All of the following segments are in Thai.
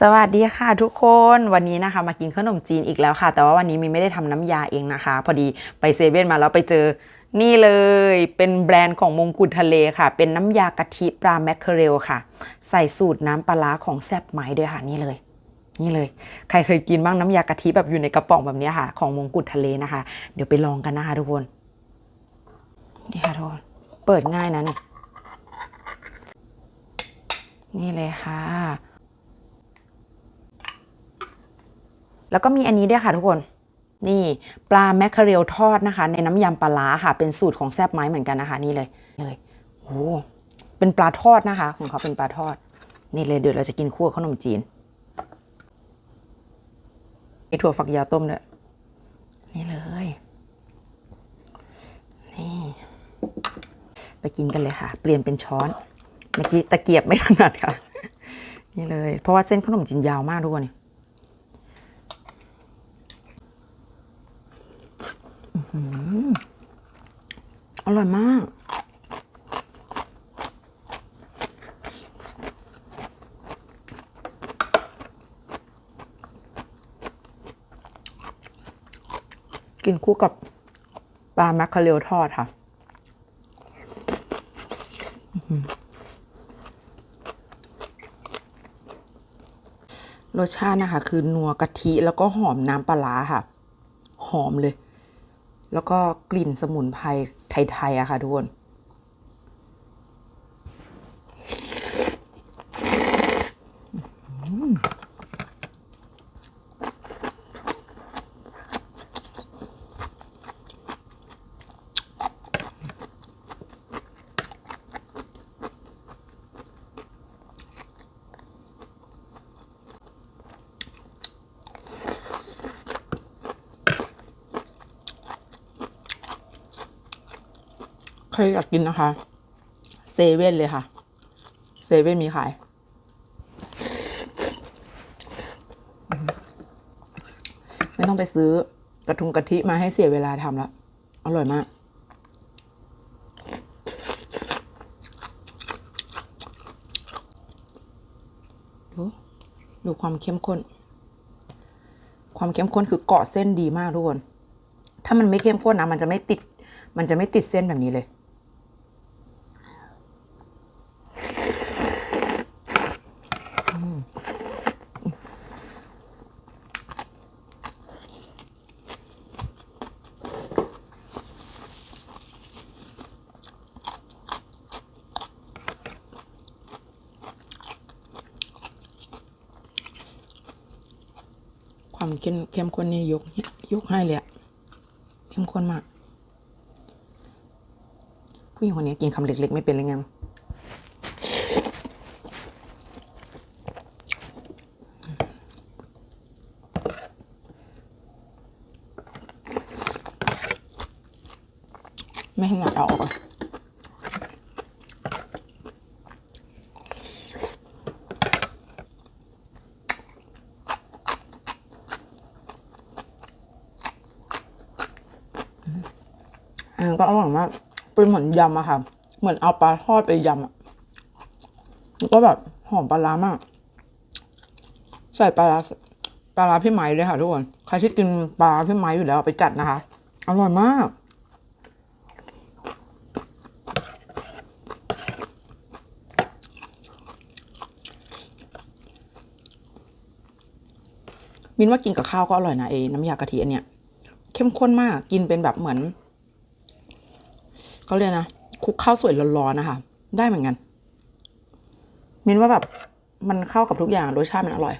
สวัสดีค่ะทุกคนวันนี้นะคะมากินขนมจีนอีกแล้วค่ะ แต่ว่าวันนี้มีไม่ได้ทำน้ำยาเองนะคะ พอดีไปเซเว่นมาแล้วไปเจอนี่เลยเป็นแบรนด์ของมงกุฎทะเลค่ะ เป็นน้ำยากะทิปลาแมคเคอเรลค่ะ ใส่สูตรน้ำปลาของแซบไหมด้วยค่ะนี่เลย นี่เลย ใครเคยกินบ้างน้ำยากะทิแบบอยู่ในกระป๋องแบบนี้ค่ะ ของมงกุฎทะเลนะคะ เดี๋ยวไปลองกันนะคะทุกคนนี่ค่ะทุกคนเปิดง่ายนะนี่นี่เลยค่ะ แล้วก็มีอันนี้ด้วยค่ะทุกคน นี่ปลาแมคเคอเรลทอดนะคะ ในน้ำยำปลาร้าค่ะ เป็นสูตรของแซบไม้เหมือนกันนะคะนี่เลยเลยโอ้เป็นปลาทอดนะคะ ของเขาเป็นปลาทอด นี่เลยเดี๋ยวเราจะกินคู่กับขนมจีนมีถั่วฝักยาวต้มด้วยนี่เลยนี่ไปกินกันเลยค่ะ เปลี่ยนเป็นช้อน เมื่อกี้ตะเกียบไม่ถนัดค่ะ นี่เลย เพราะว่าเส้นขนมจีนยาวมากทุกคนนี่ ร่อยมาก กินคู่กับปลาแมคเคอเรลทอดค่ะรสชาตินะคะ คือนัวกะทิแล้วก็หอมน้ำปลาค่ะ หอมเลย แล้วก็กลิ่นสมุนไพร ไทยๆอะค่ะทุกคน ใครอยากกินนะคะเซเว่นเลยค่ะเซเว่นมีขาย ไม่ต้องไปซื้อกระทุงกะทิมาให้เสียเวลาทำแล้วอร่อยมาก ดูดูความเข้มข้น ความเข้มข้นคือเกาะเส้นดีมากทุกคน ถ้ามันไม่เข้มข้นนะมันจะไม่ติด มันจะไม่ติดเส้นแบบนี้เลย ความเข้มเข้มข้นนี่ยกยกให้เลยอะเข้มข้นมาก ผู้หญิงคนนี้กินคำเล็กๆ ไม่เป็นเลยไงไม่ถนัดเอาออก อะอันก็อร่อยมากเป็นเหมือนยำอะค่ะ เหมือนเอาปลาทอดไปยำอะก็แบบหอมปลาร้ามาก ใส่ปลาร้าปลาร้าพี่ไม้เลยค่ะทุกคนใครที่กินปลาพี่ไม้อยู่แล้วไปจัดนะคะ อร่อยมาก มินว่ากินกับข้าวก็อร่อยนะเอน้ำยากะทิอันเนี้ยเข้มข้นมากกินเป็นแบบเหมือน เขาเรียกนะคุกข้าวสวยร้อนๆนะคะ ได้เหมือนกัน มินว่าแบบมันเข้ากับทุกอย่างรสชาติมันอร่อย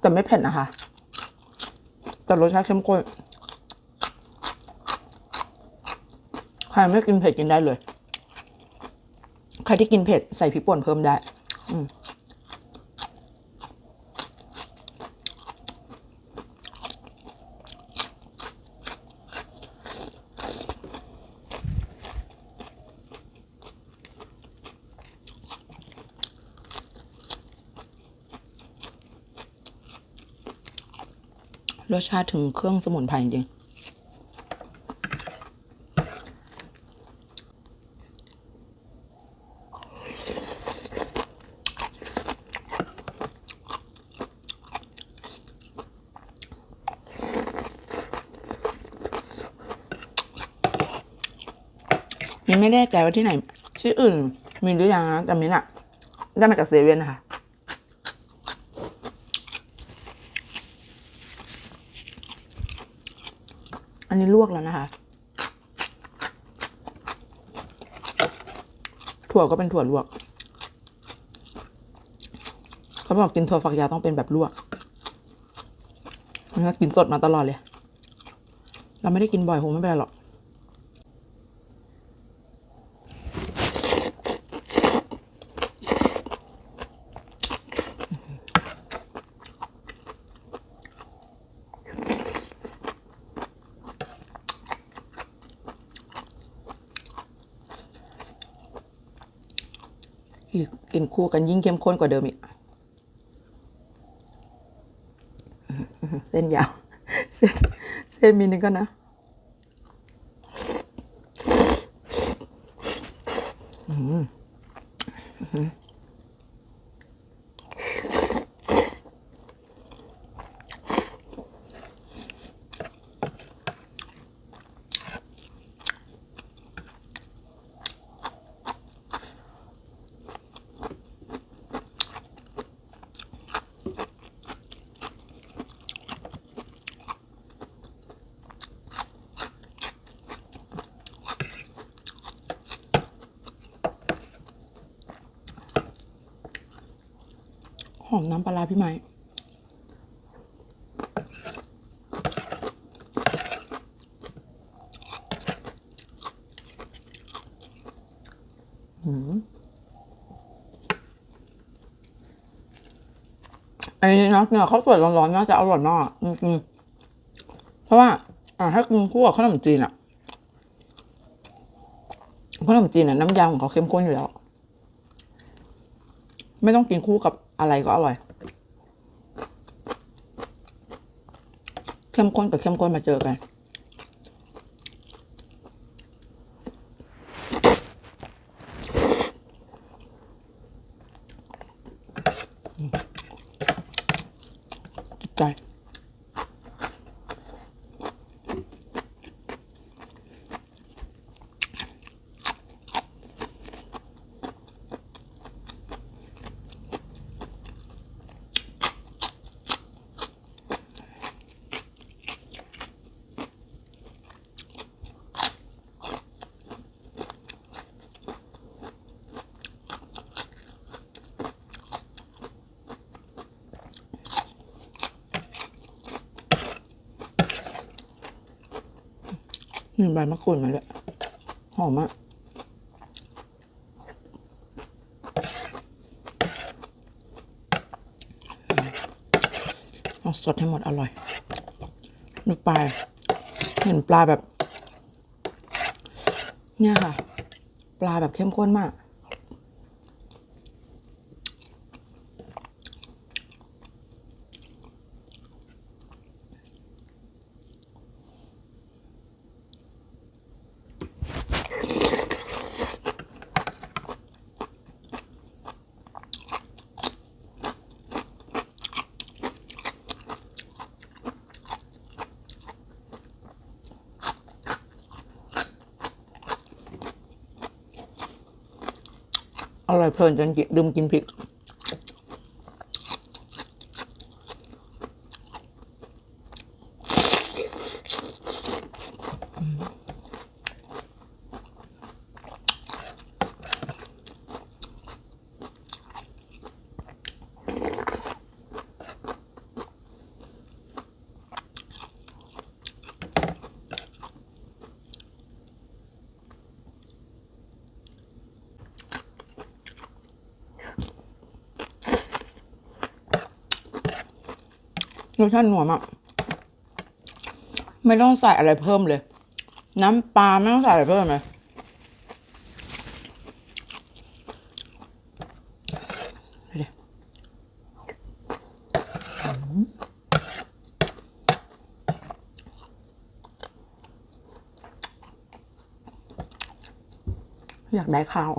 แต่ไม่เผ็ดนะคะ แต่รสชาติเข้มข้นใครไม่กินเผ็ดกินได้เลย ใครที่กินเผ็ดใส่พริกป่นเพิ่มได้ รสชาติถึงเครื่องสมุนไพรจริงมีไม่แน่ใจว่าที่ไหน ชื่ออื่น มีหรือยังนะแต่มิ้น่ะได้มาจากเซเว่นค่ะ อันนี้ลวกแล้วนะคะ ถั่วก็เป็นถั่วลวก เขาบอกกินถั่วฝักยาวต้องเป็นแบบลวกมันก็กินสดมาตลอดเลย เราไม่ได้กินบ่อยคงไม่เป็นไรหรอก กินคู่กันยิ่งเข้มข้นกว่าเดิมอีกเส้นยาว เส้นเส้นมีนึงก็นะ หอมน้ำปลาพี่ไม้หืมอันนี้นะเนื้อข้าวสวยร้อนๆน่าจะอร่อยมากจริงๆเพราะว่า อ่าถ้ากินคู่กับขนมจีนอะขนมจีนอะน้ำยำของเขาเข้มข้นอยู่แล้ว ไม่ต้องกินคู่กับ อะไรก็อร่อย เข้มข้นกับเข้มข้นมาเจอกันจิตใจ นี่ใบมะกรูดมาเลยหอมมากเอาสดให้หมดอร่อยดูปลาเห็นปลาแบบ เนี่ยค่ะ ปลาแบบเข้มข้นมาก ร่อยเพลินจนกินลืมกินพริก รสชาติหนัวมากไม่ต้องใส่อะไรเพิ่มเลย น้ำปลาไม่ต้องใส่อะไรเพิ่มเลยอยากได้ข้าว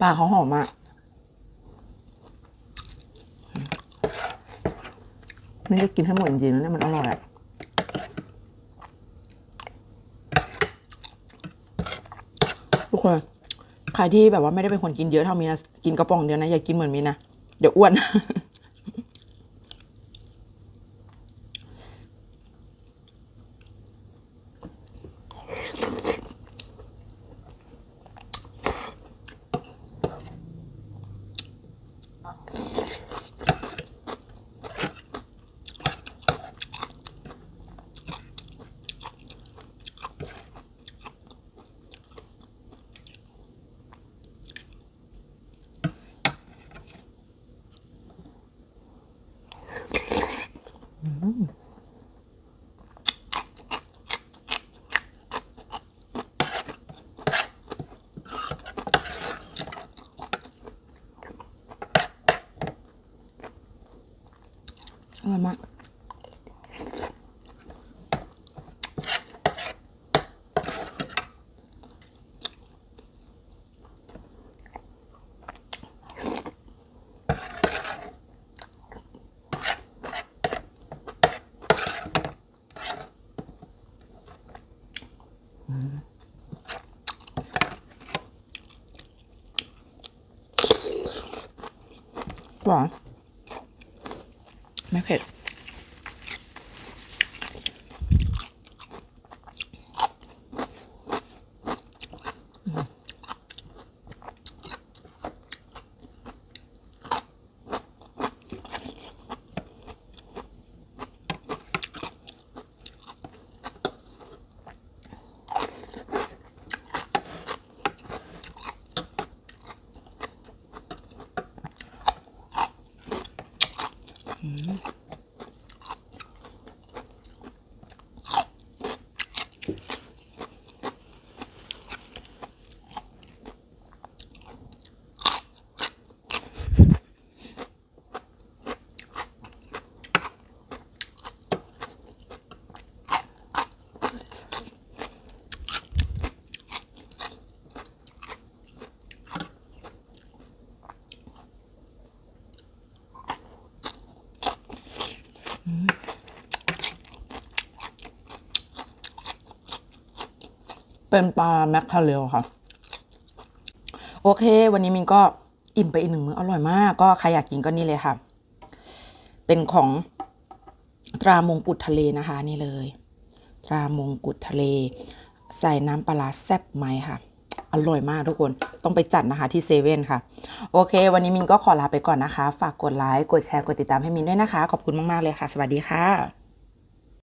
ปลาเขาหอมมากไม่ได้กินให้หมดจริงๆแล้วเนี่ยมันอร่อยอะทุกคนใครที่แบบว่าไม่ได้เป็นคนกินเยอะเท่ามีนะกินกระป๋องเดียวนะอย่ากินเหมือนมีนะเดี๋ยวอ้วน อร่อยมากหวาน ไม่เผ็ด เป็นปลาแมคคาเรลค่ะ โอเค วันนี้มินก็อิ่มไปอีกหนึ่งมื้ออร่อยมาก ก็ใครอยากกินก็นี่เลยค่ะ เป็นของตรามงกุฎทะเลนะคะนี่เลย ตรามงกุฎทะเล ใส่น้ำปลาร้าแซ่บไหมค่ะ อร่อยมากทุกคนต้องไปจัดนะคะที่เซเว่นค่ะ โอเค วันนี้มินก็ขอลาไปก่อนนะคะ ฝากกดไลค์กดแชร์กดติดตามให้มินด้วยนะคะ ขอบคุณมาก ๆ เลยค่ะ สวัสดีค่ะ